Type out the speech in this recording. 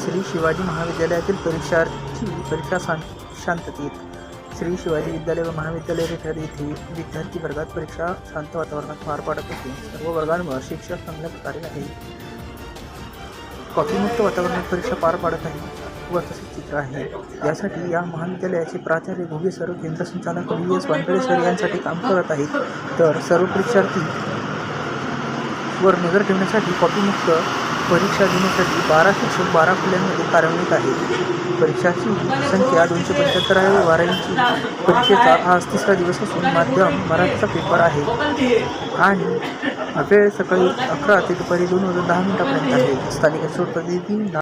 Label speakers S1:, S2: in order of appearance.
S1: श्री शिवाजी महाविद्यालयातील परीक्षार्थी परीक्षा शां शांततेत. श्री शिवाजी विद्यालय व महाविद्यालय रिठर येथे विद्यार्थी वर्गात परीक्षा शांत वातावरणात पार पाडत असून सर्व वर्गांवर शिक्षक चांगल्या प्रकारे आहे. कॉफीमुक्त वातावरणात परीक्षा पार पाडत आहे व तसे चित्र आहे. यासाठी या महाविद्यालयाचे प्राचार्य घुगे सर केंद्र संचालक व्ही एस वानखेडे सर यांसाठी काम करत आहेत. तर सर्व परीक्षार्थी वर नजर ठेवण्यासाठी कॉपीमुक्त परीक्षा देण्यासाठी बारा शिक्षक बारा खुल्यांमध्ये कार्यान्वित आहेत. परीक्षाची संख्या दोनशे पंच्याहत्तर आहे. व बारावीची परीक्षेचा आज तिसरा दिवस असून माध्यम मराठीचा पेपर आहे. आणि वेळ सकाळी अकरा ते दुपारी दोन वाजून दहा मिनिटापर्यंत आहे. स्थानिक प्रतिनिधी